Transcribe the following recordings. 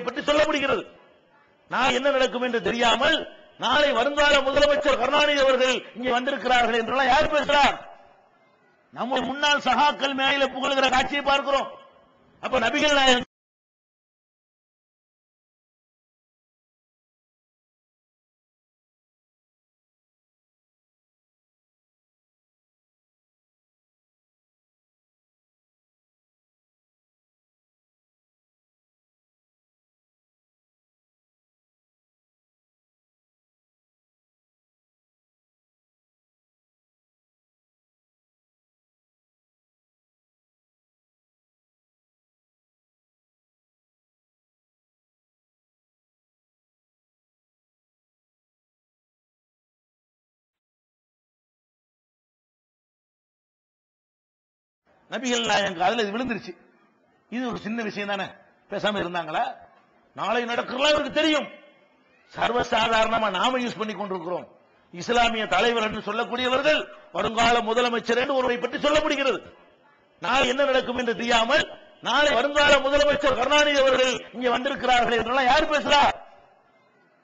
பற்றி முடிகிறது. நான் என்ன நடக்கும் என்று தெரியாமல் நாளை வருங்கால முதலமைச்சர் கருணாநிதி அவர்கள் இங்கே வந்திருக்கிறார்கள் என்றெல்லாம் யார் பேசுறார் நம்ம முன்னாள் சகாக்கள் மேலே புகழ்கிற காட்சியை பார்க்கிறோம். அப்ப நபிகள் நாயகம் நபிகள் நாயகம் காதல இது விழுந்துருச்சு. இது ஒரு சின்ன விஷயம் தானே? பேசாம இருந்தாங்களா? நாளை நடக்கிறதா அவருக்கு தெரியும். சர்வசாதாரணமா நாம யூஸ் பண்ணி கொண்டிருக்கிறோம். இஸ்லாமிய தலைவர் என்று சொல்லக்கூடியவர்கள் வருங்கால முதலமைச்சர் என்று ஒருவரை பற்றி சொல்ல முடிகிறது. நாளை என்ன நடக்கும் என்று தெரியாமல் நாளை வருங்கால முதலமைச்சர் கருணாநிதி அவர்கள் இங்கே வந்திருக்கிறார்கள் என்றெல்லாம் யார் பேசுறா?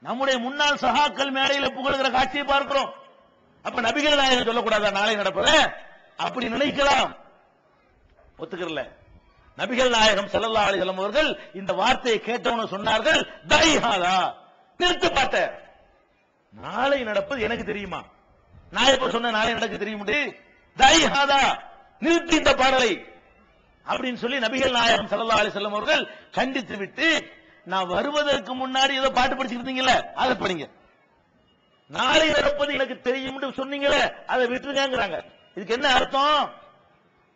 நம்முடைய முன்னாள் சகாக்கள் மேடையில் புகழ்கிற காட்சியை பார்க்கிறோம். அப்ப நபிகள் நாயகம் சொல்லக்கூடாதா? நாளை நடப்பத? அப்படி நினைக்கலாம். ஒத்துக்கிறல. நபிகள் நாயகம் செல்லல்லா அலைஹி வஸல்லம் அவர்கள் இந்த வார்த்தையை கேட்டவன சொன்னார்கள் தைஹாதா நிறுத்து பார்த்த நாளை நடப்பது எனக்கு தெரியுமா? நான் எப்ப சொன்ன நாளை நடக்க தெரியும் தைஹாதா நிறுத்தி இந்த பாடலை. அப்படின்னு சொல்லி நபிகள் நாயகம் செல்லல்லா அலைஹி வஸல்லம் அவர்கள் கண்டித்து விட்டு நான் வருவதற்கு முன்னாடி ஏதோ பாட்டு படிச்சிருந்தீங்கல்ல அதை படிங்க. நாளை நடப்பது எனக்கு தெரியும்னு சொன்னீங்களே அதை விட்டுருங்கிறாங்க இதுக்கு என்ன அர்த்தம்?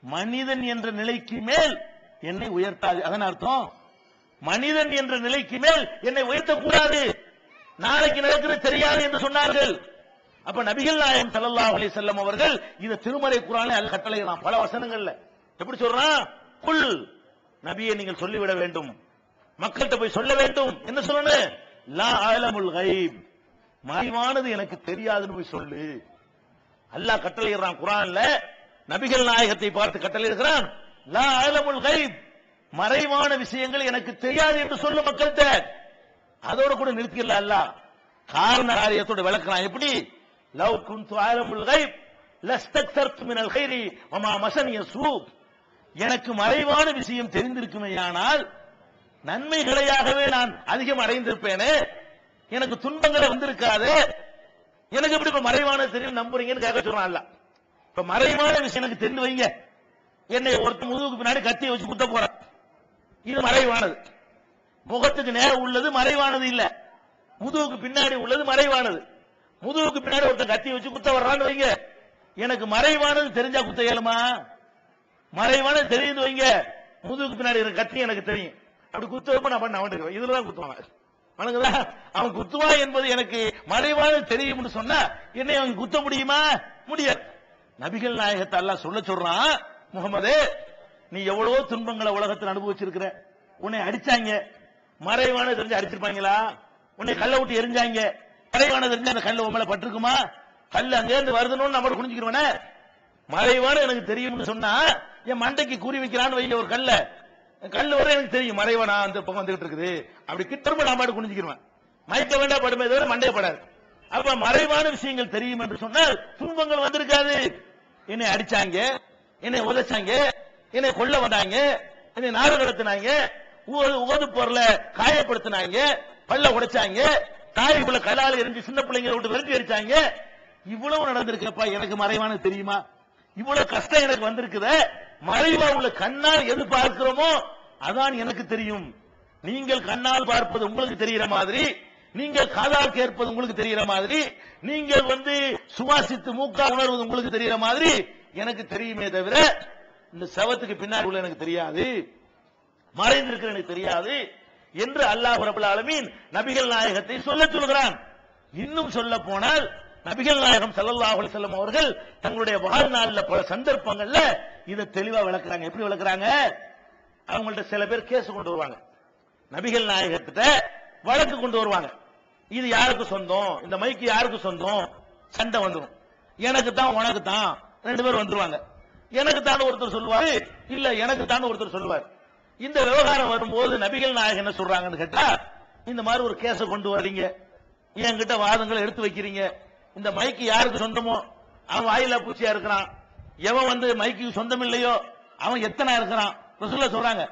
மனிதன் என்ற நிலைக்கு மேல் என்னை உயர்த்தாது. அதன் அர்த்தம் மனிதன் என்ற நிலைக்கு மேல் என்னை உயர்த்தக்கூடாது. நாளைக்கு நடக்கிறது தெரியாது என்று சொன்னார்கள். அப்ப நபிகள் நாயம் சல்லா அலி செல்லம் அவர்கள் இந்த திருமறை குரானே அல்ல கட்டளையிடலாம். பல வசனங்கள்ல. எப்படி சொல்றான் குல் நபியை நீங்கள் சொல்லிவிட வேண்டும். மக்கள்கிட்ட போய் சொல்ல வேண்டும். என்ன சொல்லணும்? லா ஆலமுல் கைப் மறைவானது எனக்கு தெரியாதுன்னு போய் சொல்லு. அல்லாஹ் கட்டளையிடுறான் குரான்ல நபிகள் நாயகத்தை பார்த்து கட்டளையிடுகிறான் லா ஆலமுல் கைப் மறைவான விஷயங்கள் எனக்கு தெரியாது என்று சொல்ல மக்கள்கிட்ட. அதோட கூட நிறுத்திடல அல்லாஹ். காரண காரியத்தோட விளக்கலாம் எப்படி? லவ் குன்து ஆலமுல் கைப் லஸ்தக்தர்த்து மினல் கைரி மமா மசனிய சூ. எனக்கு மறைவான விஷயம் தெரிந்திருக்குமேயானால் நன்மைகளையாகவே நான் அதிகம் அடைந்திருப்பேனே. எனக்கு துன்பங்களை வந்திருக்காது. எனக்கு எப்படி இப்ப மறைவான தெரியும்? நம்புறீங்கன்னு கேட்க சொல்றான் இப்ப மறைவான விஷயம் எனக்கு தெரிந்து வைங்க. என்னை ஒருத்த முதுகுக்கு பின்னாடி கத்தியை வச்சு குத்த போறேன். இது மறைவானது. முகத்துக்கு நேரம் உள்ளது மறைவானது இல்ல. முதுகுக்கு பின்னாடி உள்ளது மறைவானது. முதுகுக்கு பின்னாடி ஒருத்தன் கத்தி வச்சு குத்த வர்றான்னு வைங்க. எனக்கு மறைவானது தெரிஞ்சா குத்த இயலுமா? மறைவானது தெரியுது வைங்க. முதுகுக்கு பின்னாடி இருக்க கத்தி எனக்கு தெரியும். அப்படி குத்துவப்ப நான் பண்ண அவன் இதுலதான் குத்துவாங்க வணங்குதா? அவன் குத்துவா என்பது எனக்கு மறைவானது தெரியும்னு சொன்னா என்னை அவன் குத்த முடியுமா? முடியாது. நபிகள் நாயகத்தை சொல்ல சொல்றான் முகமது நீ எவ்வளவோ துன்பங்களை உலகத்தில் அனுபவிச்சிருக்கிற. உன்னை அடிச்சாங்க. மறைவான தெரிஞ்சு அடிச்சிருப்பாங்களா? உன்னை கல்ல விட்டு எரிஞ்சாங்க. மறைவான தெரிஞ்சு அந்த கல்ல உன் பட்டிருக்குமா? கல் அங்க இருந்து வருதுன்னு நம்ம குனிஞ்சுக்கிறவன மறைவான எனக்கு தெரியும்னு சொன்னா என் மண்டைக்கு கூறி வைக்கிறான்னு வைக்க ஒரு கல்ல. கல்லு வர எனக்கு தெரியும் மறைவனா அந்த பக்கம் வந்துகிட்டு இருக்குது. அப்படி கிட்ட நான் பாட்டு குனிஞ்சுக்கிறேன் மயக்க வேண்டாம் படுமே தவிர மண்டையப்படாது அப்ப மறைவான விஷயங்கள் தெரியும் என்று சொன்னால் துன்பங்கள் வந்திருக்காது. என்னை அடிச்சாங்க என்னை உதைச்சாங்க என்னை கொல்ல வந்தாங்க என்னை நாடு கடத்தினாங்க உகது பொருளை காயப்படுத்தினாங்க பல்ல உடைச்சாங்க தாய்க்குள்ள கலால எரிஞ்சு சின்ன பிள்ளைங்க விட்டு விரட்டி அடிச்சாங்க. இவ்வளவு நடந்திருக்கப்பா எனக்கு மறைவானது தெரியுமா? இவ்வளவு கஷ்டம் எனக்கு வந்திருக்குத. மறைவா உள்ள கண்ணால் எது பார்க்கிறோமோ அதான் எனக்கு தெரியும். நீங்கள் கண்ணால் பார்ப்பது உங்களுக்கு தெரிகிற மாதிரி நீங்கள் காதா கேட்பது உங்களுக்கு தெரிகிற மாதிரி நீங்கள் வந்து சுவாசித்து மூக்கா உணர்வது உங்களுக்கு தெரிகிற மாதிரி எனக்கு தெரியுமே தவிர இந்த சவத்துக்கு பின்னாடி உள்ள எனக்கு தெரியாது. மறைந்திருக்கிற எனக்கு தெரியாது என்று அல்லாஹ் ரபுல் ஆலமீன் நபிகள் நாயகத்தை சொல்ல சொல்கிறான். இன்னும் சொல்ல போனால் நபிகள் நாயகம் ஸல்லல்லாஹு அலைஹி வஸல்லம் அவர்கள் தங்களுடைய வாழ்நாள்ல பல சந்தர்ப்பங்கள்ல இதை தெளிவா விளக்குறாங்க. எப்படி விளக்குறாங்க? அவங்கள்ட்ட சில பேர் கேஸ் கொண்டு வருவாங்க. நபிகள் நாயகத்திட்ட வழக்கு கொண்டு வருவாங்க. இது யாருக்கு சொந்தம்? இந்த மைக்கு யாருக்கு சொந்தம்? சண்டை வந்துடும் எனக்கு தான் உனக்கு தான் ரெண்டு பேரும் வந்துருவாங்க. எனக்கு தான் ஒருத்தர் சொல்லுவாரு இல்ல எனக்கு தான் ஒருத்தர் சொல்லுவார். இந்த விவகாரம் வரும்போது நபிகள் நாயகம் என்ன சொல்றாங்கன்னு கேட்டா இந்த மாதிரி ஒரு கேஸ கொண்டு வர்றீங்க. என்கிட்ட வாதங்களை எடுத்து வைக்கிறீங்க. இந்த மைக்கு யாருக்கு சொந்தமோ? அவன் வாயிலா பூச்சியா இருக்கிறான். எவன் வந்து மைக்கு சொந்தம் இல்லையோ? அவன் எத்தனை இருக்கிறான்? ரசூல்லா சொல்றாங்க.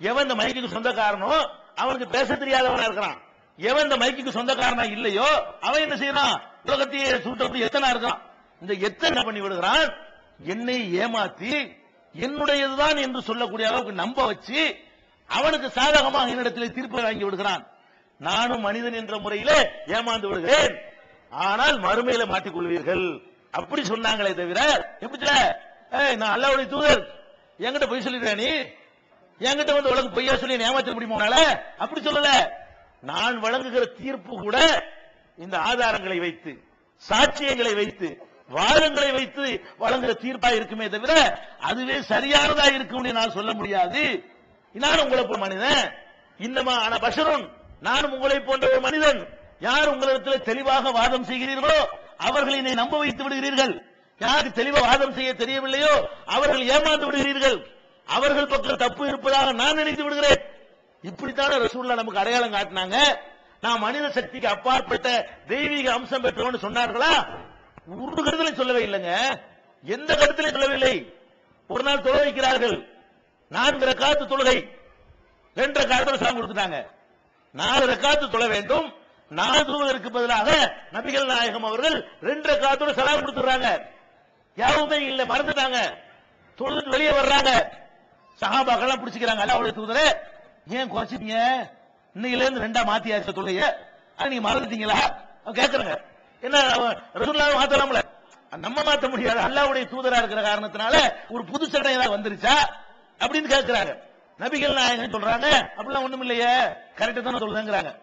எவன் இந்த மைக்குக்கு சொந்தக்காரனோ அவனுக்கு பேச தெரியாதவனா இருக்கிறான். எவன் இந்த மைக்குக்கு சொந்தக்காரனா இல்லையோ அவன் என்ன செய்யறான்? உலகத்தையே சூட்டப்பட்டு எத்தனை இருக்கான்? இந்த எத்தனை பண்ணி விடுகிறான்? என்னை ஏமாத்தி என்னுடையதுதான் என்று சொல்லக்கூடிய அளவுக்கு நம்ப வச்சு அவனுக்கு சாதகமாக என்னிடத்தில் தீர்ப்பு வாங்கி விடுகிறான். நானும் மனிதன் என்ற முறையிலே ஏமாந்து விடுகிறேன். ஆனால் மறுமையில மாட்டிக்கொள்வீர்கள் அப்படி சொன்னாங்களே தவிர எப்படி நான் அல்லாவுடைய தூதர். என்கிட்ட பொய் சொல்லிடுறேன் நீ? என்கிட்ட வந்து உலகம் பொய்யா சொல்லி ஏமாத்த முடியுமா உன்னால? அப்படி சொல்லல. நான் வழங்குகிற தீர்ப்பு கூட இந்த ஆதாரங்களை வைத்து சாட்சியங்களை வைத்து வாதங்களை வைத்து வழங்குற தீர்ப்பா இருக்குமே தவிர அதுவே சரியானதா இருக்கும் நான் சொல்ல முடியாது. நான் உங்களை போல மனிதன். இன்னமா ஆன பஷரும் நான் உங்களை போன்ற ஒரு மனிதன். யார் உங்களிடத்தில் தெளிவாக வாதம் செய்கிறீர்களோ அவர்களை என்னை நம்ப வைத்து விடுகிறீர்கள். யாருக்கு தெளிவா வாதம் செய்ய தெரியவில்லையோ அவர்கள் ஏமாந்து விடுகிறீர்கள். அவர்கள் பக்கம் தப்பு இருப்பதாக நான் நினைத்து விடுகிறேன். இப்படித்தான ரசூல்லா நமக்கு அடையாளம் காட்டினாங்க? நான் மனித சக்திக்கு அப்பாற்பட்ட தெய்வீக அம்சம் பெற்றவன் சொன்னார்களா? ஒரு கருத்துல சொல்லவே இல்லைங்க. எந்த கருத்திலையும் சொல்லவில்லை. ஒரு நாள் தொலை வைக்கிறார்கள். நான்கு ரக்காத்து தொழுகை. ரெண்டு ரக்காத்துல சாமி கொடுத்துட்டாங்க. நாலு ரக்காத்து தொழ வேண்டும். நாலு தொழுவதற்கு பதிலாக நபிகள் நாயகம் அவர்கள் ரெண்டு ரக்காத்தோட சலாம் கொடுத்துறாங்க யாருமே இல்ல மறந்துட்டாங்க. தொழுதுட்டு வெளியே வர்றாங்க. சகாபாக்கெல்லாம் பிடிச்சிக்கிறாங்க. அல்லாவுடைய தூதரை ஏன் குறைச்சிட்டீங்க? இன்னையில இருந்து ரெண்டா மாத்தியாச்சு தொழுகைய அது நீங்க மறந்துட்டீங்களா? அவன் கேக்குறாங்க. என்ன ரசூல்லாவை மாத்தலாம்ல? நம்ம மாத்த முடியாது. அல்லாவுடைய தூதரா இருக்கிற காரணத்தினால ஒரு புது சட்டம் ஏதாவது வந்துருச்சா? அப்படின்னு கேட்கிறாங்க நபிகள் நாயகன் சொல்றாங்க. அப்படிலாம் ஒண்ணும் இல்லையே. கரெக்டா தானே தொழுதுங்கிறாங்க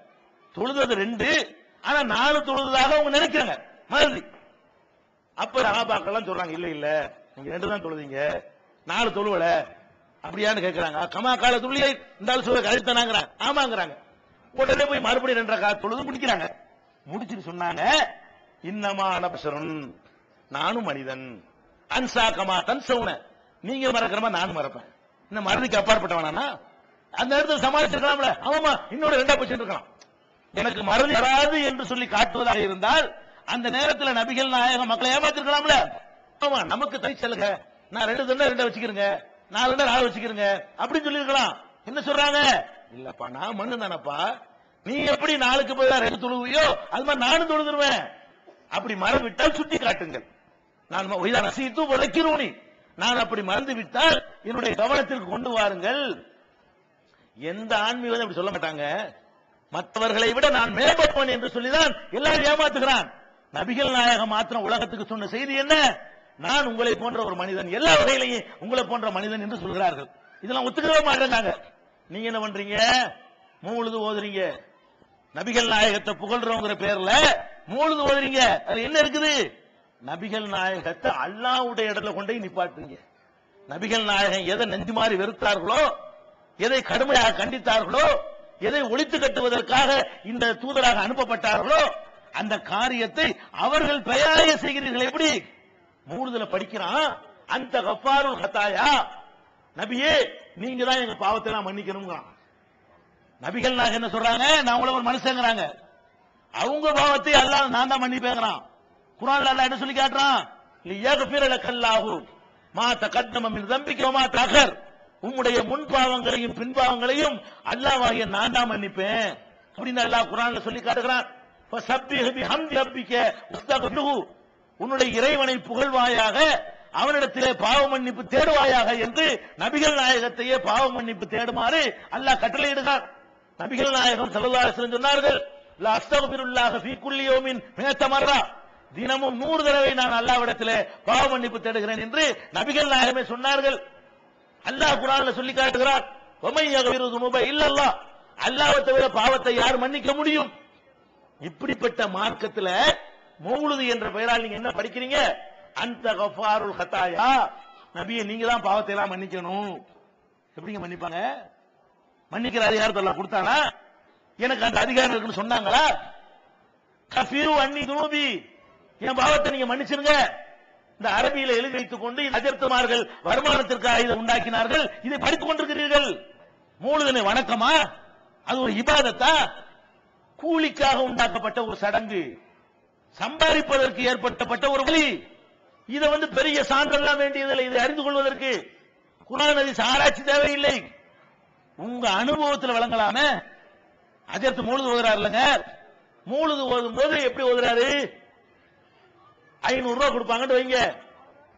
தொழுது ரெண்டு ஆனா நாலு தொழுதாக அவங்க நினைக்கிறாங்க. மறதி. அப்ப சஹாபாக்கெல்லாம் சொல்றாங்க இல்ல இல்ல. நீங்க ரெண்டு தான் தொழுதீங்க. நாலு தொழுவல. அப்படியான்னு கேட்கிறாங்க கமா கால துள்ளியை இந்த ஆள் சொல்ல கழித்தானாங்கிறாங்க. ஆமாங்கிறாங்க. உடனே போய் மறுபடியும் ரெண்டரை கால தொழுது முடிக்கிறாங்க. முடிச்சுட்டு சொன்னாங்க இன்னமா அனபசரன் நானும் மனிதன். அன்சா கமா தன் சவுன. நீங்க மறக்கிறமா நானும் மறப்பேன். இந்த மறதிக்கு அப்பாற்பட்டவனா அந்த நேரத்தில் சமாளிச்சிருக்கலாம்ல. ஆமா இன்னொரு ரெண்டா போச்சு இருக்கலாம். எனக்கு மறதி வராது என்று சொல்லி காட்டுவதாக இருந்தால் அந்த நேரத்தில் நபிகள் நாயகம் மக்களை ஏமாத்திருக்கலாம்ல. ஆமா நமக்கு தனி செல்லுங்க. நான் ரெண்டு தண்டை ரெண்டை வச்சுக்கிறேங்க. நாலு தண்டை ஆள் வச்சுக்கிறேங்க அப்படின்னு சொல்லியிருக்கலாம். என்ன சொல்றாங்க? இல்லப்பா நான் மண்ணு தானப்பா. நீ எப்படி நாளுக்கு பதிலாக ரெண்டு தொழுவியோ அது மாதிரி நானும் தொழுதுருவேன். அப்படி மரம் விட்டால் சுட்டி காட்டுங்கள். நான் ரசித்து உழைக்கிறோனி நான் அப்படி மறந்து விட்டால் என்னுடைய கவனத்திற்கு கொண்டு வாருங்கள். எந்த ஆன்மீகம் அப்படி சொல்ல மாட்டாங்க. மற்றவர்களை விட நான் மேம்பட்டவன் என்று சொல்லிதான் எல்லாரும் ஏமாத்துகிறான். நபிகள் நாயகம் மாத்திரம் உலகத்துக்கு சொன்ன செய்தி என்ன? நான் உங்களை போன்ற ஒரு மனிதன் எல்லா வகையிலையும் உங்களை போன்ற மனிதன் என்று சொல்கிறார்கள். இதெல்லாம் ஒத்துக்கவே மாட்டேங்காங்க நீங்க என்ன பண்றீங்க? மூழுது ஓதுறீங்க. நபிகள் நாயகத்தை புகழ்றோங்கிற பேர்ல மூழுது ஓதுறீங்க. அது என்ன இருக்குது? நபிகள் நாயகத்தை அல்லாவுடைய இடத்துல கொண்டு போய் நிப்பாட்டுறீங்க. நபிகள் நாயகம் எதை நெஞ்சு மாறி வெறுத்தார்களோ எதை கடுமையாக கண்டித்தார்களோ எதை ஒழித்து கட்டுவதற்காக இந்த தூதராக அனுப்பப்பட்டார்களோ அந்த காரியத்தை அவர்கள் பெயராய செய்கிறீர்கள். எப்படி? மூடுதல படிக்கிறான். அந்த கப்பாருல் ஹத்தாயா நபியே நீங்க தான் எங்க பாவத்தை எல்லாம் மன்னிக்கணுங்கிறான் நபிகள் நாங்க என்ன சொல்றாங்க? நான் உங்களை ஒரு மனுஷங்கிறாங்க. அவங்க பாவத்தை அல்லாஹ் நான் தான் மன்னிப்பேங்கிறான். குரான் அல்லாஹ் என்ன சொல்லி காட்டுறான்? லியக்ஃபிர லக்கல்லாஹு மா தகத்தம மின் தம்பிக்க மா தகர் உம்முடைய முன் பாவங்களையும் பின் பாவங்களையும் அல்லாஹ்வாகிய நான் தான் மன்னிப்பேன். அப்படின்னு அல்லாஹ் குரான்ல சொல்லி காட்டுகிறான். ஃபஸப்பிஹ் பிஹம்தி ரப்பிக வஸ்தக்ஃபிருஹு. உன்னுடைய இறைவனை புகழ்வாயாக அவனிடத்திலே பாவ மன்னிப்பு தேடுவாயாக என்று நபிகள் நாயகத்தையே பாவ மன்னிப்பு தேடுமாறு அல்லாஹ் கட்டளையிடுகிறார். நபிகள் நாயகம் ஸல்லல்லாஹு சொன்னார்கள் லா அஸ்தக்பிருல்லாஹ தினமும் நூறு தடவை நான் அல்லாவிடத்திலே பாவ மன்னிப்பு தேடுகிறேன் என்று நபிகள் நாயகமே சொன்னார்கள். அல்லாஹ் குர்ஆன்ல சொல்லி காட்டுகிறார் வமை விருது துனுப இல்லல்லா அல்லாஹ்வை தவிர பாவத்தை யார் மன்னிக்க முடியும். இப்படிப்பட்ட மார்க்கத்துல மௌலுது என்ற பெயரால் நீங்க என்ன படிக்கிறீங்க? அந்த கஃபாருல் ஹத்தாயா நபியை நீங்க தான் பாவத்தை எல்லாம் மன்னிக்கணும். எப்படிங்க மன்னிப்பாங்க? மன்னிக்கிற அதிகாரத்தை எல்லாம் கொடுத்தானா? எனக்கு அந்த அதிகாரம் இருக்குன்னு சொன்னாங்களா? கஃபீரு அன்னி துனூபி. என் பாவத்தை நீங்க மன்னிச்சிருங்க. இந்த அரபியில எழுதி வைத்துக் கொண்டு அஜர்த்தமார்கள் வருமானத்திற்காக இதை உண்டாக்கினார்கள். இதை படித்துக் கொண்டிருக்கிறீர்கள். மூழுதனை வணக்கமா? அது ஒரு இபாதத்தா? கூலிக்காக உண்டாக்கப்பட்ட ஒரு சடங்கு. சம்பாதிப்பதற்கு ஏற்பட்டப்பட்ட ஒரு வழி. இதை வந்து பெரிய சான்றெல்லாம் வேண்டியதில்லை. இதை அறிந்து கொள்வதற்கு குரான் ஹதீஸ் ஆராய்ச்சி தேவையில்லை. உங்க அனுபவத்தில் வழங்கலாமே அதற்கு மூழுது ஓதுறாரு இல்லைங்க. மூழுது ஓதும் போது எப்படி ஓதுறாரு? ஐநூறு ரூபாய் கொடுப்பாங்கன்னு வைங்க.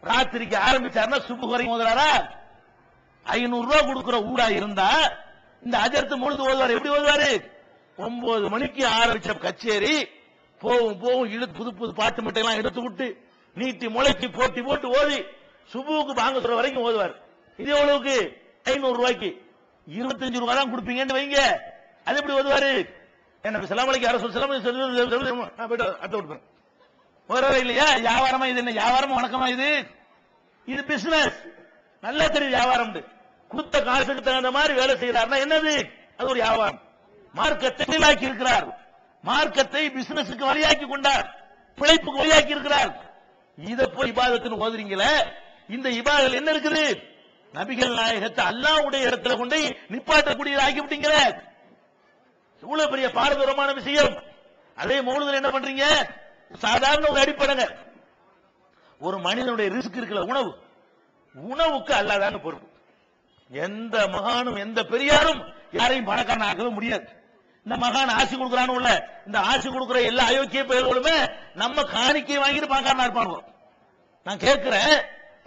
ராத்திரிக்கு ஆரம்பிச்சாருன்னா சுப்பு குறையும் ஓதுறாரா? ஐநூறு ரூபாய் கொடுக்கிற ஊடா இருந்தா இந்த அஜர்த்து முழுது ஓதுவார். எப்படி ஓதுவாரு? ஒன்பது மணிக்கு ஆரம்பிச்ச கச்சேரி போகும் போகும் இழுத்து புது புது பாட்டு மட்டையெல்லாம் எடுத்து விட்டு நீட்டி முளைக்கு போட்டி போட்டு ஓதி சுபுவுக்கு வாங்க சொல்ற வரைக்கும் ஓதுவார். இது எவ்வளவுக்கு ஐநூறு ரூபாய்க்கு இருபத்தஞ்சு ரூபாய் தான் கொடுப்பீங்கன்னு வைங்க. அது எப்படி ஓதுவாரு? என்ன சிலமலைக்கு அரசு சிலமலை நான் அடுத்த விடுப்பேன் வரவே இல்லையா? வியாபாரமா இது என்ன? வியாபாரமா வணக்கமா இது? இது பிசினஸ் நல்லா தெரியுது வியாபாரம் கொடுத்த காசுக்கு தகுந்த மாதிரி வேலை செய்யறாருன்னா என்னது? அது ஒரு வியாபாரம். மார்க்கத்தை தொழிலாக்கி இருக்கிறார். மார்க்கத்தை பிசினஸுக்கு வழியாக்கி கொண்டார். பிழைப்புக்கு வழியாக்கி இருக்கிறார். இத போய் இபாதத்துன்னு ஓதுறீங்களே இந்த இபாதல் என்ன இருக்குது? நபிகள் நாயகத்தை அல்லாவுடைய இடத்துல கொண்டு போய் நிப்பாட்டக்கூடியது ஆக்கி விட்டீங்களே இவ்வளவு பெரிய பாரதூரமான விஷயம். அதே மூலத்தில் என்ன பண்றீங்க? சாதாரண ஒரு அடிப்படைங்க. ஒரு மனிதனுடைய ரிஸ்க் இருக்குல்ல உணவு. உணவுக்கு அல்லாதாங்க பொறுப்பு. எந்த மகானும் எந்த பெரியாரும் யாரையும் பணக்காரன் ஆக்கவே முடியாது. இந்த மகான் ஆசி கொடுக்கறானு உள்ள இந்த ஆசி கொடுக்கிற எல்லா அயோக்கிய பெயர்களுமே நம்ம காணிக்கை வாங்கிட்டு பணக்காரனா இருப்பாங்க. நான் கேட்கிறேன்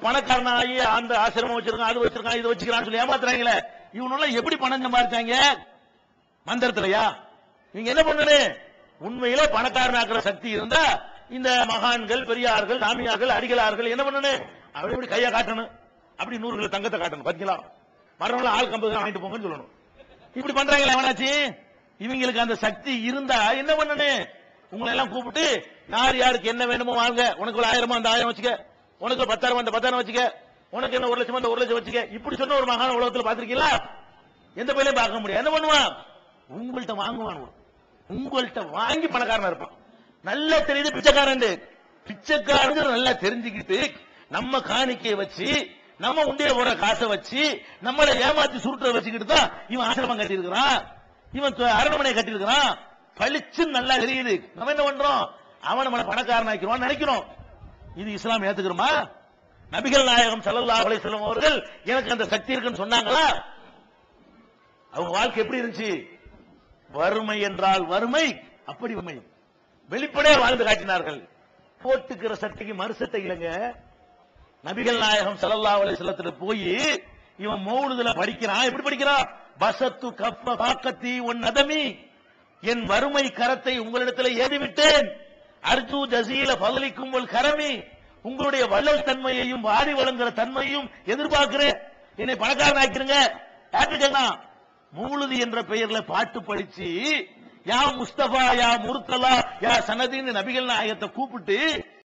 பணக்காரனாகி அந்த ஆசிரமம் வச்சிருக்கான் அது வச்சிருக்கான் இது வச்சுக்கிறான்னு சொல்லி ஏமாத்துறாங்களே. இவனெல்லாம் எப்படி பணம் சம்பாதிச்சாங்க? மந்திரத்திலையா? நீங்க என்ன பண்ணணும் உண்மையில பணக்காரனாக்குற சக்தி இருந்தா இந்த மகான்கள் பெரியார்கள் சாமியார்கள் அடிகளார்கள் என்ன பண்ணணும் அப்படி இப்படி கையை காட்டணும்? அப்படி நூறு கிலோ தங்கத்தை காட்டணும். பாத்தீங்களா? மரணம் ஆள் கம்பு வாங்கிட்டு போங்கன்னு சொல்லணும். இப்படி பண்றாங்களா அவனாச்சு? இவங்களுக்கு அந்த சக்தி இருந்தா என்ன பண்ணனே? உங்களை எல்லாம் கூப்பிட்டு யார் யாருக்கு என்ன வேணுமோ வாங்க. உனக்கு ஒரு ஆயிரமா அந்த ஆயிரம் வச்சுக்க. உனக்கு ஒரு பத்தாயிரம் அந்த பத்தாயிரம் வச்சுக்க. உனக்கு என்ன ஒரு லட்சம் அந்த ஒரு லட்சம் வச்சுக்க. இப்படி சொன்ன ஒரு மகான உலகத்துல பாத்திருக்கீங்களா எந்த பையிலையும் பார்க்க முடியும் என்ன பண்ணுவான்? உங்கள்கிட்ட வாங்குவான் உங்கள்கிட்ட வாங்கி பணக்காரனா இருப்பான். நல்லா தெரியுது பிச்சைக்காரன் பிச்சைக்காரங்க நல்லா தெரிஞ்சுக்கிட்டு நம்ம காணிக்கையை வச்சு நம்ம உண்டிய போற காசை வச்சு நம்மளை ஏமாத்தி சுருட்டுற வச்சுக்கிட்டு தான் இவன் ஆசிரமம் கட்டியிருக்கிறான். இவன் அரண்மனை கட்டியிருக்கிறான். பளிச்சு நல்லா தெரியுது. நம்ம என்ன பண்றோம்? அவன் நம்மளை பணக்காரன் ஆக்கிறோம் நினைக்கிறோம். இது இஸ்லாம் ஏத்துக்கிறோமா? நபிகள் நாயகம் ஸல்லல்லாஹு அலை செல்லும் அவர்கள் எனக்கு அந்த சக்தி இருக்குன்னு சொன்னாங்களா? அவங்க வாழ்க்கை எப்படி இருந்துச்சு? வறுமை என்றால் வறுமை அப்படி வறுமை. வெளிப்படையா வாழ்ந்து காட்டினார்கள். போட்டுக்கிற சட்டைக்கு மறு இல்லைங்க. நபிகள் நாயகம் ஸல்லல்லாஹு அலை செல்லத்துல போய் இவன் மௌனதுல படிக்கிறான். எப்படி படிக்கிறான்? வசத்து கப்ப பாக்கத்தி உன் நதமி. என் வறுமை கரத்தை உங்களிடத்தில் ஏறிவிட்டேன். அர்ஜு ஜசீல பதலிக்கும் உள் கரமி. உங்களுடைய வள்ளல் தன்மையையும் வாரி வழங்குற தன்மையும் எதிர்பார்க்கிறேன். என்னை பணக்காரன் ஆக்கிருங்க யார்கிட்ட மூலுதி என்ற பெயர்ல பாட்டு படிச்சு யா முஸ்தபா யா முர்த்தலா யா சனதின்னு நபிகள் நாயகத்தை கூப்பிட்டு